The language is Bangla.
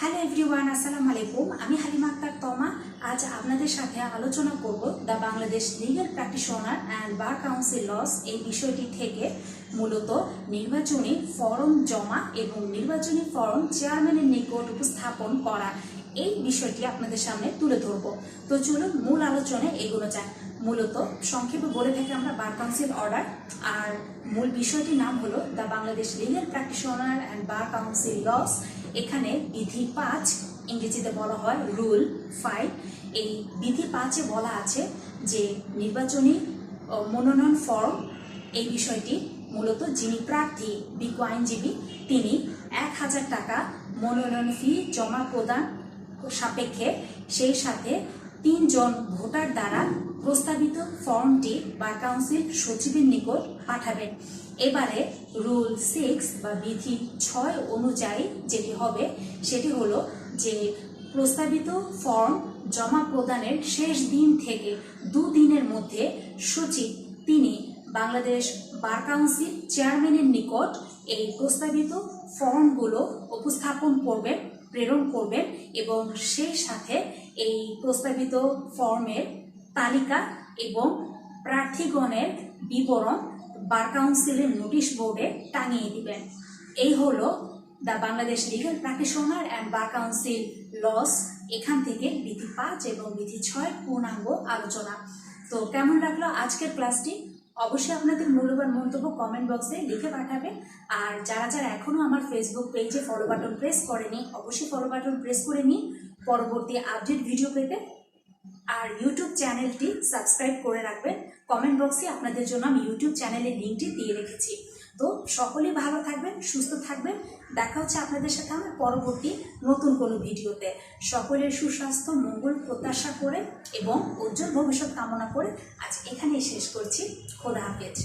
হ্যালো এভরিওয়ান আসসালামু আলাইকুম আমি হালিমা আক্তার তমা। আজ আপনাদের সাথে আলোচনা করব the Bangladesh legal practitioner and bar council laws এই বিষয়টি থেকে। মূলত নির্বাচনী ফরম জমা এবং নির্বাচনী ফরম চেয়ারম্যানের নিকট উপস্থাপন করা এই বিষয়টি আপনাদের সামনে তুলে ধরব। তো চলুন, মূল আলোচনায় এগোনো যাক। মূলত সংক্ষেপে বলে থাকি আমরা বার কাউন্সিল অর্ডার। আর মূল বিষয়টির নাম হলো the Bangladesh legal practitioner and bar council laws এখানে বিধি পাঁচ, ইংরেজিতে বলা হয় রুল ফাইভ। এই বিধি পাঁচে বলা আছে যে নির্বাচনী মনোনয়ন ফর্ম, এই বিষয়টি মূলত যিনি প্রার্থী, বিজ্ঞ আইনজীবী, তিনি এক হাজার টাকা মনোনয়ন ফি জমা প্রদান সাপেক্ষে সেই সাথে তিনজন ভোটার দ্বারা প্রস্তাবিত ফর্মটি বার কাউন্সিল সচিবের নিকট পাঠাবেন। এবারে রুল সিক্স বা বিধি ছয় অনুযায়ী যেটি হবে, সেটি হলো যে প্রস্তাবিত ফর্ম জমা প্রদানের শেষ দিন থেকে দুদিনের মধ্যে সচিব, তিনি বাংলাদেশ বার কাউন্সিল চেয়ারম্যানের নিকট এই প্রস্তাবিত ফর্মগুলো উপস্থাপন করবেন। প্রেরণ করবেন এবং সেই সাথে এই প্রস্তাবিত ফর্মের তালিকা এবং প্রার্থীগণের বিবরণ বার কাউন্সিলের নোটিশ বোর্ডে টাঙিয়ে দিবেন। এই হলো the Bangladesh legal practitioner and bar council laws এখান থেকে বিধি পাঁচ এবং বিধি ছয় পূর্ণাঙ্গ আলোচনা। তো কেমন লাগল আজকের ক্লাসটি? অবশ্যই আপনাদের মূল্যবান মন্তব্য কমেন্ট বক্সে লিখে পাঠাবে আর যারা যারা এখনও আমার ফেসবুক পেজে ফলো বাটন প্রেস করেনি, অবশ্যই ফলো বাটন প্রেস করে নিন। পরবর্তী আপডেট ভিডিও পেতে। আর ইউটিউব চ্যানেলটি সাবস্ক্রাইব করে রাখবেন। কমেন্ট বক্সে আপনাদের জন্য আমি ইউটিউব চ্যানেলের লিঙ্কটি দিয়ে রেখেছি। তো সকলেই ভালো থাকবেন, সুস্থ থাকবেন। দেখা হচ্ছে আপনাদের সাথে আমার পরবর্তী নতুন কোনো ভিডিওতে। সকলের সুস্বাস্থ্য, মঙ্গল, প্রত্যাশা করে এবং উজ্জ্বল ভবিষ্যৎ কামনা করে আজ এখানেই শেষ করছি। খোদা হাফেজ।